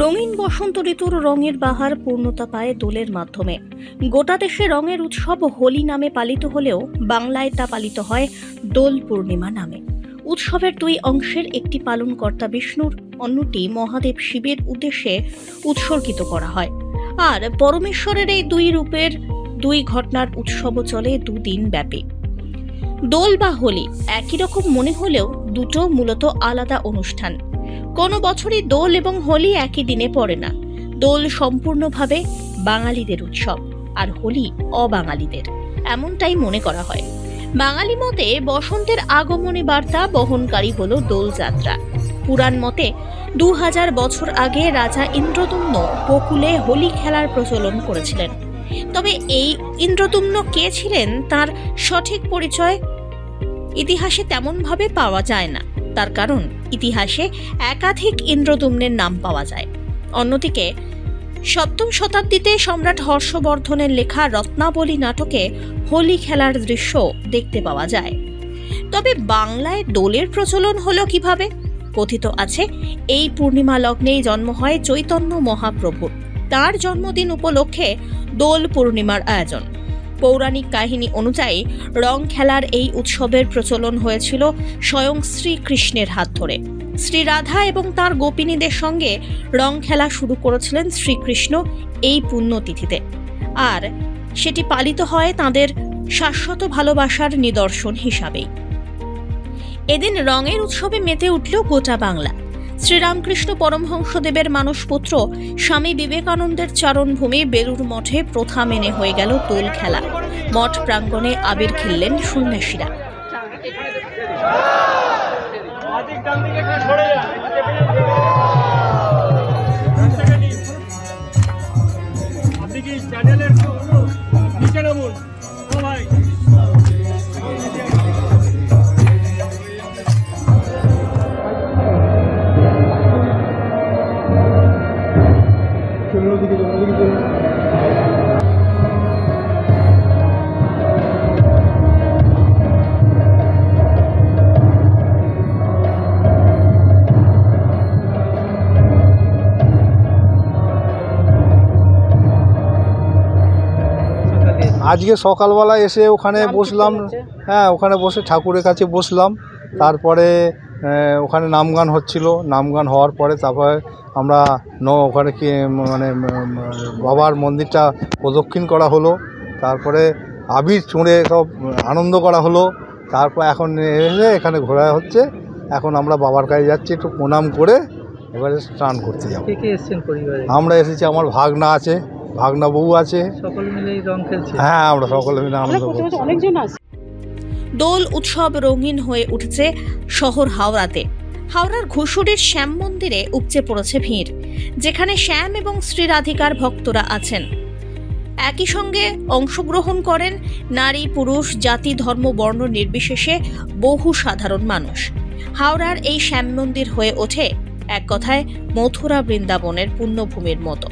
রঙিন বসন্ত ঋতুর রঙের বাহার পূর্ণতা পায় দোলের মাধ্যমে। গোটা দেশে রঙের উৎসব হোলি নামে পালিত হলেও বাংলায় তা পালিত হয় দোল পূর্ণিমা নামে। উৎসবের দুই অংশের একটি পালনকর্তা বিষ্ণুর, অন্যটি মহাদেব শিবের উদ্দেশ্যে উৎসর্গিত করা হয়। আর পরমেশ্বরের এই দুই রূপের দুই ঘটনার উৎসবও চলে দুদিন ব্যাপী। দোল বা হোলি একই রকম মনে হলেও দুটো মূলত আলাদা অনুষ্ঠান। কোনো বছরই দোল এবং হোলি একই দিনে পড়ে না। দোল সম্পূর্ণভাবে বাঙালিদের উৎসব, আর হোলি অবাঙালিদের, এমনটাই মনে করা হয়। বাঙালি মতে বসন্তের আগমনী বার্তা বহনকারী হল দোলযাত্রা পুরাণ মতে দু হাজার বছর আগে রাজা ইন্দ্রদুম্ন বকুলে হোলি খেলার প্রচলন করেছিলেন। তবে এই ইন্দ্রদুম্ন কে ছিলেন তার সঠিক পরিচয় ইতিহাসে তেমনভাবে পাওয়া যায় না। তার কারণ ইতিহাসে একাধিক ইন্দ্রদুম্নের নাম পাওয়া যায়। অন্যদিকে, সপ্তম শতাব্দীতে সম্রাট হর্ষবর্ধনের লেখা রত্নাবলী নাটকে হোলি খেলার দৃশ্য দেখতে পাওয়া যায়। তবে বাংলায় দোলের প্রচলন হলো কীভাবে? কথিত আছে, এই পূর্ণিমা লগ্নেই জন্ম হয় চৈতন্য মহাপ্রভুর তার জন্মদিন উপলক্ষে দোল পূর্ণিমার আয়োজন। পৌরাণিক কাহিনী অনুযায়ী রং খেলার এই উৎসবের প্রচলন হয়েছিল স্বয়ং শ্রীকৃষ্ণের হাত ধরে। শ্রী রাধা এবং তার গোপিনীদের সঙ্গে রং খেলা শুরু করেছিলেন শ্রীকৃষ্ণ এই পুণ্যতিথিতে। আর সেটি পালিত হয় তাদের শাশ্বত ভালোবাসার নিদর্শন হিসাবেই। এদিন রঙের উৎসবে মেতে উঠল গোটা বাংলা। শ্রীরামকৃষ্ণ পরমহংসদেবের মানসপুত্র স্বামী বিবেকানন্দের চারণভূমি বেলুর মঠে প্রথা মেনে হয়ে গেল দোল খেলা। মঠ প্রাঙ্গণে আবির খেললেন সন্ন্যাসীরা। কি নিচে নামুন। চলুন ওদিকে আজকে সকালবেলা এসে ওখানে বসলাম। হ্যাঁ ওখানে বসে ঠাকুরের কাছে বসলাম। তারপরে ওখানে নাম নামগান হচ্ছিল। নামগান হওয়ার পরে তারপরে আমরা ন ওখানে কি মানে বাবার মন্দিরটা প্রদক্ষিণ করা হলো। তারপরে আবির চুঁড়ে সব আনন্দ করা হলো। তারপর এখন এসে এখানে ঘোরা হচ্ছে। এখন আমরা বাবার কাছে যাচ্ছি একটু প্রণাম করে এবারে স্নান করতে যাব। কে কে এসছেন পরিবারে? আমরা এসেছি আমার ভাগনা আছে ভাগনা বউ আছে। সকলে মিলে রং খেলছে? হ্যাঁ আমরা সকলে মিলে আনন্দ করছি। দোল উৎসব রঙিন হয়ে উঠেছে শহর হাওড়াতে। হাওড়ার ঘুষুরির শ্যাম মন্দিরে উপচে পড়েছে ভিড়, যেখানে শ্যাম এবং শ্রীরাধিকার ভক্তরা আছেন। একই সঙ্গে অংশগ্রহণ করেন নারী, পুরুষ, জাতি, ধর্ম, বর্ণ নির্বিশেষে বহু সাধারণ মানুষ। হাওড়ার এই শ্যাম মন্দির হয়ে ওঠে এক কথায় মথুরা বৃন্দাবনের পুণ্যভূমির মতো।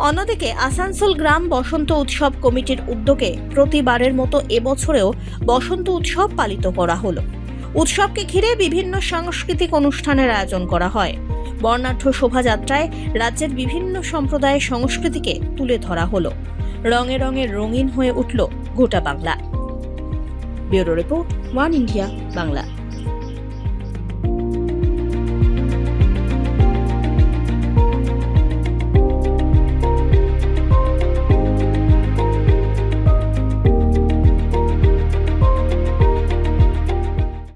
অন্যদিকে আসানসোল গ্রাম বসন্ত উৎসব কমিটির উদ্যোগে প্রতিবারের মতো এবছরেও বসন্ত উৎসব পালিত করা হলো। উৎসবকে ঘিরে বিভিন্ন সাংস্কৃতিক অনুষ্ঠানের আয়োজন করা হয়। বর্ণাঢ্য শোভাযাত্রায় রাজ্যের বিভিন্ন সম্প্রদায়ের সংস্কৃতিকে তুলে ধরা হলো। রঙে রঙে রঙিন হয়ে উঠল গোটা Bangla. Bureau report one India Bangla.